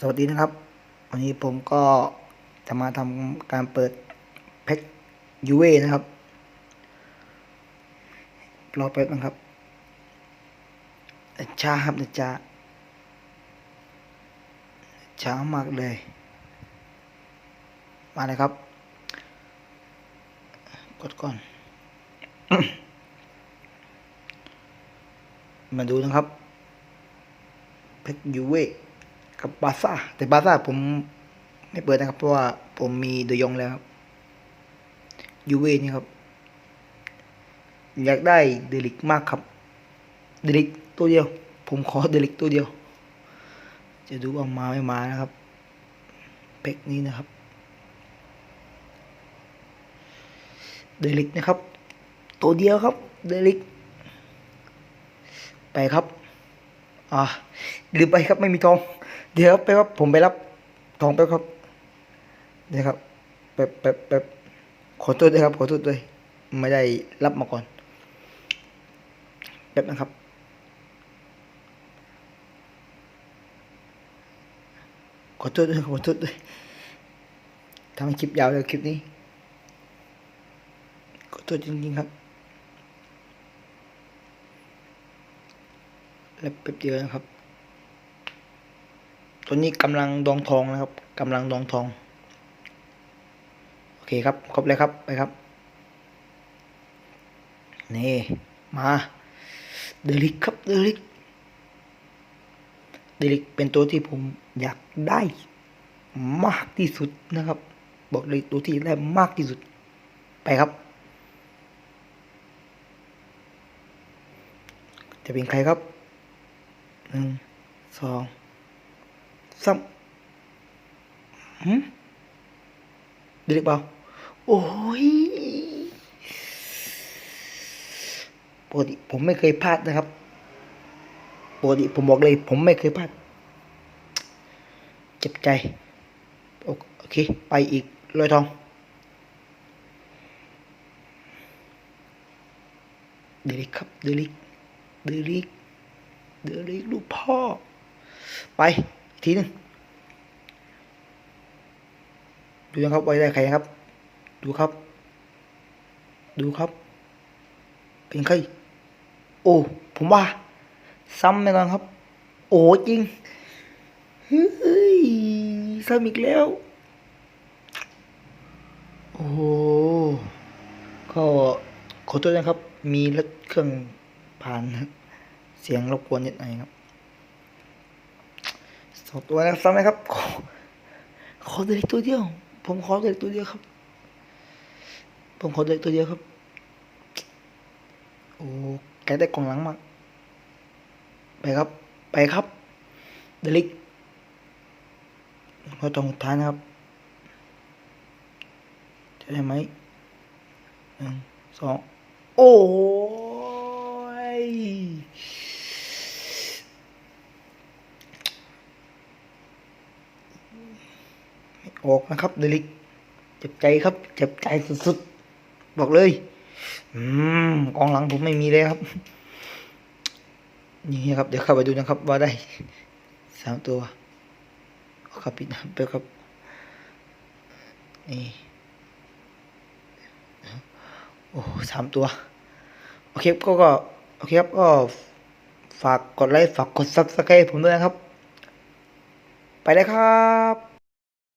สวัสดีนะครับ วันนี้ผมก็จะมาทำการเปิดแพ็กยูเวนะครับรอแป๊บนะครับช้าครับนะจ๊ะช้ามากเลย มาเลยครับ กดก่อน มาดูนะครับแพ็กยูเว กับบาซ่าแต่บาซ่าผมไม่เปิดนะครับ เพราะว่าผมมีเดยองแล้วยูเวนี่ครับ อยากได้เดลิกมากครับ เดลิกตัวเดียว ผมขอเดลิกตัวเดียว จะดูว่ามาไม่มานะครับเพ็กนี้นะครับ เดลิกนะครับ ตัวเดียวครับ เดลิก ไปครับ อ่าลืมไปครับไม่มีทอง เดี๋ยวไปครับผมไปรับทองไปครับเดี๋ยวครับแป๊บแป๊บแป๊บขอโทษด้วยครับ ขอโทษด้วย ไม่ได้รับมาก่อนแป๊บนะครับขอโทษด้วยขอโทษด้วยทำคลิปยาวเลยคลิปนี้ขอโทษจริงๆครับ แล้วแป๊บเดียวนะครับ ตัวนี้กำลังดองทองนะครับกำลังดองทอง โอเคครับ ครบเลยครับ ไปครับ นี่ มาเดลิกครับเดลิกเดลิกเป็นตัวที่ผมอยากได้มากที่สุดนะครับ บอกเลยตัวที่ได้มากที่สุด ไปครับ จะเป็นใครครับหนึ่งสอง สามหืมเด็กเปล่าโอ้ยปกติผมไม่เคยพลาดนะครับปกติผมบอกเลย ผมไม่เคยพลาด เจ็บใจ โอเค ไปอีกรอยทอง เดลิกครับ เดลิก เดลิก เดลิกลูกพ่อ ไป ทีนึงดูนะครับไว้ได้ใครนะครับ ดูครับ ดูครับ เป็นใคร โอ้ ผมว่า ซ้ำแน่นอนครับ โอ้จริงเฮ้ยซ้ำอีกแล้ว โอ้ก็ขอโทษนะครับ มีรถเครื่องผ่านเสียงรบกวนนิดหน่อยครับ องตัวนะครับซ้ำไหมครับ ขอขอเด็กตัวเดียว ผมขอเด็กตัวเดียวครับ ผมขอเด็กตัวเดียวครับ โอ้แกได้กองหลังมากไปครับ ไปครับ เดลิกเราต้องสุดท้ายนะครับ จะได้ไหมหนึ่งสองโอ้ย ไม่ ออกนะครับเดลิกเจ็บใจครับ เจ็บใจสุดๆ บอกเลย อืมกองหลังผมไม่มีเลยครับ นี่ครับ เดี๋ยวเข้าไปดูนะครับ ว่าได้สามตัวเอาครับปิดไปครับ นี่ โอ้สามตัว โอเคก็ก็ โอเคครับ ก็ ฝากกดไลค์ ฝากกดซับสไครต์ผมด้วยนะครับ ไปเลยครับ